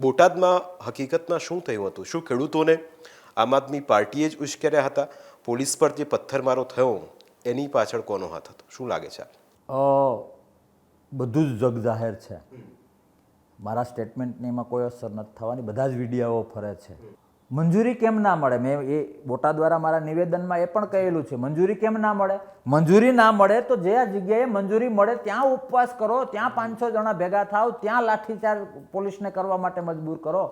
બોટાદમાં હકીકતમાં શું થયું હતું? શું ખેડૂતોને આમ આદમી પાર્ટીએ જ ઉશ્કેર્યા હતા? પોલીસ પર જે પથ્થરમારો થયો એની પાછળ કોનો હાથ હતો? શું લાગે છે? બધું જ જગ જાહેર છે. મારા સ્ટેટમેન્ટની એમાં કોઈ અસર નથી થવાની. બધા જ વિડીયાઓ ફરે છે. મંજૂરી કેમ ના મળે? મેં એ બોટા દ્વારા મારા નિવેદનમાં એ પણ કહેલું છે, મંજૂરી કેમ ના મળે? મંજૂરી ના મળે તો જે આ જગ્યાએ મંજૂરી મળે, ત્યાં ઉપવાસ કરો, ત્યાં પાંચસો જણા ભેગા થાવ ત્યાં લાઠીચાર્જ પોલીસને કરવા માટે મજબૂર કરો.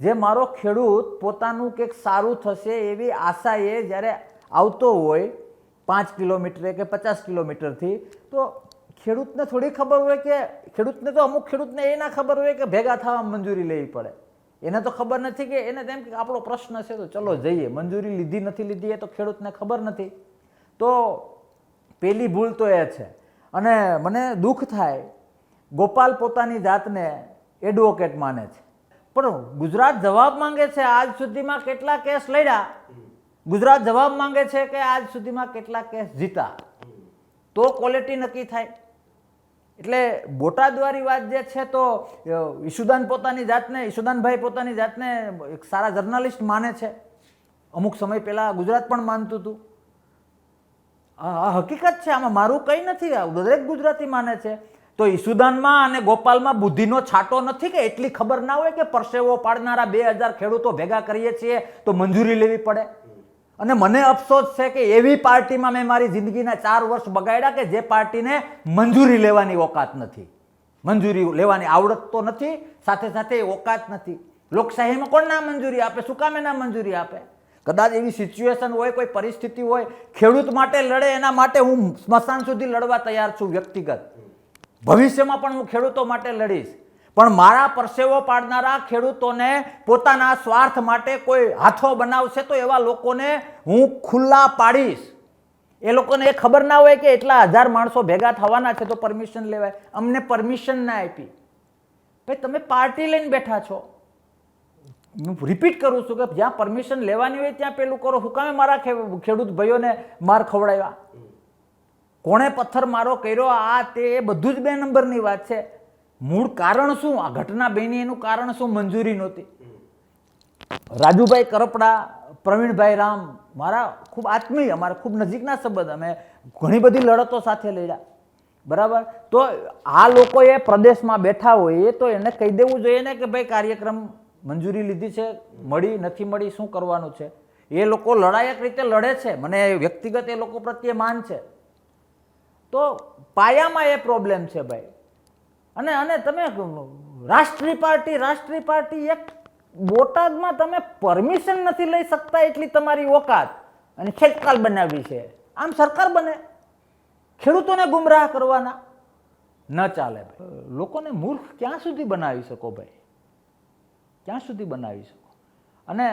જે મારો ખેડૂત પોતાનું કંઈક સારું થશે એવી આશાએ જ્યારે આવતો હોય, પાંચ કિલોમીટરે કે પચાસ કિલોમીટરથી, તો ખેડૂતને થોડી ખબર હોય કે, ખેડૂતને તો અમુક ખેડૂતને એ ના ખબર હોય કે ભેગા થવા મંજૂરી લેવી પડે. એને તો ખબર નથી કે એને તેમ કે આપણો પ્રશ્ન છે તો ચલો જઈએ. મંજૂરી લીધી નથી લીધી એ તો ખેડૂતને ખબર નથી. તો પેલી ભૂલ તો એ છે. અને મને દુઃખ થાય, ગોપાલ પોતાની જાતને એડવોકેટ માને છે. પણ ગુજરાત જવાબ માંગે છે આજ સુધીમાં કેટલા કેસ લડ્યા? ગુજરાત જવાબ માંગે છે કે આજ સુધીમાં કેટલા કેસ જીતા? તો ક્વોલિટી નક્કી થાય. એટલે બોટાદવાળી વાત જે છે તો ઈશુદાન પોતાની જાતને ઈશુદાનભાઈ પોતાની જાતને એક સારા જર્નલિસ્ટ માને છે. અમુક સમય પહેલાં ગુજરાત પણ માનતું હતું. આ હકીકત છે, આમાં મારું કંઈ નથી દરેક ગુજરાતી માને છે. તો ઈસુદાનમાં અને ગોપાલમાં બુદ્ધિનો છાંટો નથી કે એટલી ખબર ના હોય કે પરસેવો પાડનારા બે હજાર ખેડૂતો ભેગા કરીએ છીએ તો મંજૂરી લેવી પડે? અને મને અફસોસ છે કે એવી પાર્ટીમાં મેં મારી જિંદગીના ચાર વર્ષ બગાડ્યા કે જે પાર્ટીને મંજૂરી લેવાની ઓકાત નથી. મંજૂરી લેવાની આવડત તો નથી, સાથે સાથે ઓકાત નથી. લોકશાહીમાં કોણ ના મંજૂરી આપે? શું કામે ના મંજૂરી આપે? કદાચ એવી સિચ્યુએશન હોય, કોઈ પરિસ્થિતિ હોય, ખેડૂત માટે લડે, એના માટે હું સ્મશાન સુધી લડવા તૈયાર છું વ્યક્તિગત. ભવિષ્યમાં પણ હું ખેડૂતો માટે લડીશ. પણ મારા પરસેવો પાડનારા ખેડૂતોને પોતાના સ્વાર્થ માટે કોઈ હાથો બનાવશે તો એવા લોકોને હું ખુલ્લા પાડીશ. એ લોકોને એ ખબર ના હોય કે એટલા હજાર માણસો ભેગા થવાના છે તો પરમિશન લેવાય. અમને પરમિશન ના આપી. ભાઈ, તમે પાર્ટી લઈને બેઠા છો. હું રિપીટ કરું છું કે જ્યાં પરમિશન લેવાની હોય ત્યાં પેલું કરો. હું કામે મારા ખેડૂત ભાઈઓને માર ખવડાવ્યા? કોણે પથ્થર મારો કર્યો? આ તે, એ બધું જ બે નંબરની વાત છે. મૂળ કારણ શું? આ ઘટના બની, એનું કારણ શું? મંજૂરી નહોતી. રાજુભાઈ કરપડા, પ્રવીણભાઈ રામ, મારા ખૂબ આત્મીય, અમારા ખૂબ નજીકના સંબંધ. અમે ઘણી બધી લડતો સાથે લડ્યા. બરાબર? તો આ લોકોએ પ્રદેશમાં બેઠા હોય તો એને કહી દેવું જોઈએ ને કે ભાઈ કાર્યક્રમ મંજૂરી લીધી છે, મળી, નથી મળી, શું કરવાનું છે? એ લોકો લડાયક રીતે લડે છે. મને વ્યક્તિગત એ લોકો પ્રત્યે માન છે. તો પાયામાં એ પ્રોબ્લેમ છે ભાઈ. અને અને તમે રાષ્ટ્રીય પાર્ટી રાષ્ટ્રીય પાર્ટી એક બોટાદમાં તમે પરમિશન નથી લઈ શકતા એટલી તમારી ઓકાત. અને ખેતકાલ બનાવી છે. આમ સરકાર બને. ખેડૂતોને ગુમરાહ કરવાના. ન ચાલે લોકોને મૂર્ખ ક્યાં સુધી બનાવી શકો ભાઈ? ક્યાં સુધી બનાવી શકો? અને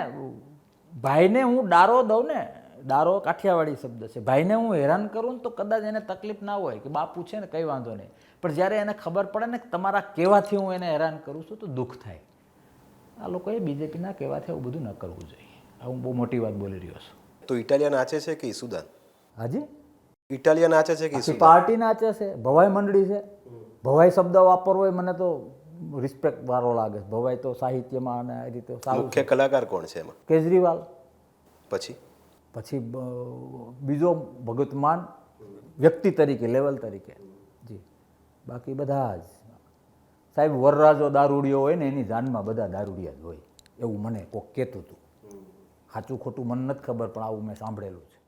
ભાઈને હું ડારો દઉં ને, ડારો કાઠિયાવાડી શબ્દ છે. ભાઈને હું હેરાન કરું ને તો કદાચ એને તકલીફ ના હોય કે બાપુ છે ને, કંઈ વાંધો નહીં. પણ જ્યારે એને ખબર પડે ને તમારા કહેવાથી હું એને હેરાન કરું છું તો દુઃખ થાય. આ લોકોએ બીજેપીના કહેવાથી આવું બધું ન કરવું જોઈએ. આ હું બહુ મોટી વાત બોલી રહ્યો છું. તો ઇટાલિયા નાચે છે કે ઈસુદાન? હાજી? ઇટાલિયા નાચે છે કે પાર્ટી નાચે છે ભવાઈ મંડળી છે. ભવાઈ શબ્દ વાપરવો એ મને તો રિસ્પેક્ટ વાળો લાગે છે. ભવાઈ તો સાહિત્યમાં અને આ રીતે મુખ્ય કલાકાર કોણ છે એમાં? કેજરીવાલ. પછી? પછી બીજો ભગતમાન વ્યક્તિ તરીકે લેવલ તરીકે. બાકી બધા જ. સાહેબ વરરાજો દારૂડિયો હોય ને એની જાનમાં બધા દારૂડિયા જ હોય. એવું મને કોક કહેતું હતું. સાચું ખોટું મને નથી ખબર પણ આવું મેં સાંભળેલું છે.